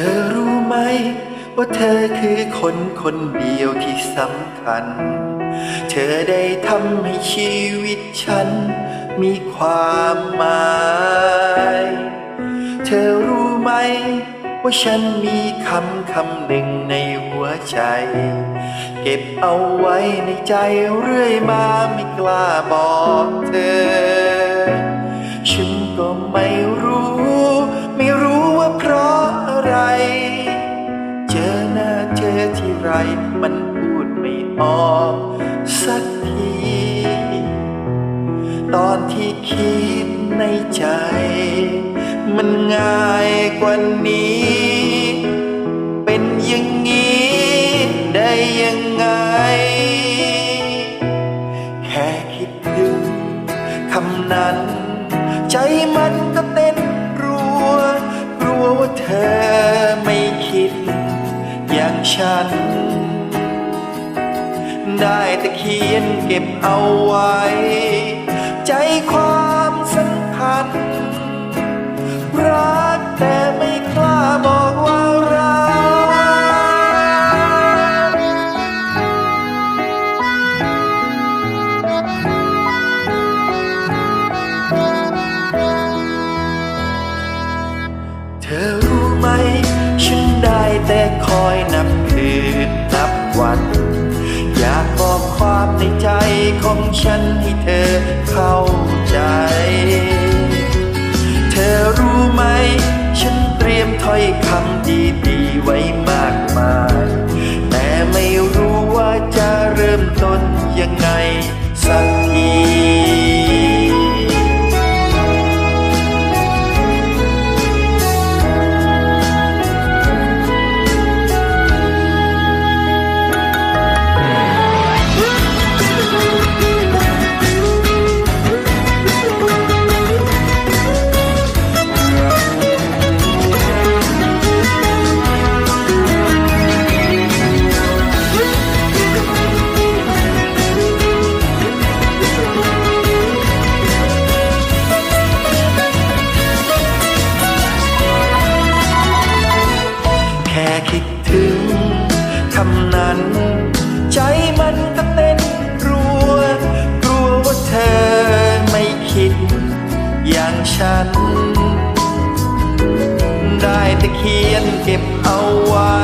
อรู้ไหม ว่าเธอคือคนคนเดียวที่สำคัญ เธอได้ทำให้ชีวิตฉัน มีความหมาย เธอรู้ไหม ว่าฉันมีคำคำหนึ่งในหัวใจ เก็บเอาไว้ในใจเรื่อยมาไม่กล้าบอกเธอ ฉันก็ไม่รู้ มออกสักที ตอนที่คิดในใจ มันง่ายกว่านี้ เป็นอย่างนี้ได้ยังไง แค่คิดถึงคำนั้น ใจมันก็เต้นรัวกลัวว่าเธอไม่คิดอย่างฉัน ได้แต่เขียนเก็บเอาไว้ ใจความสำคัญรักแต่ไม่กล้าบอกว่ารักเธอรู้ไหม ฉันได้แต่คอยนับ ของฉันให้เธอเข้าใจ เธอรู้ไหม ฉันเตรียมถ้อยคำดีๆไว้มากมาย แต่ไม่รู้ว่าจะเริ่มต้นยังไงสักที ฉัน ได้แต่เขียนเก็บเอาไว้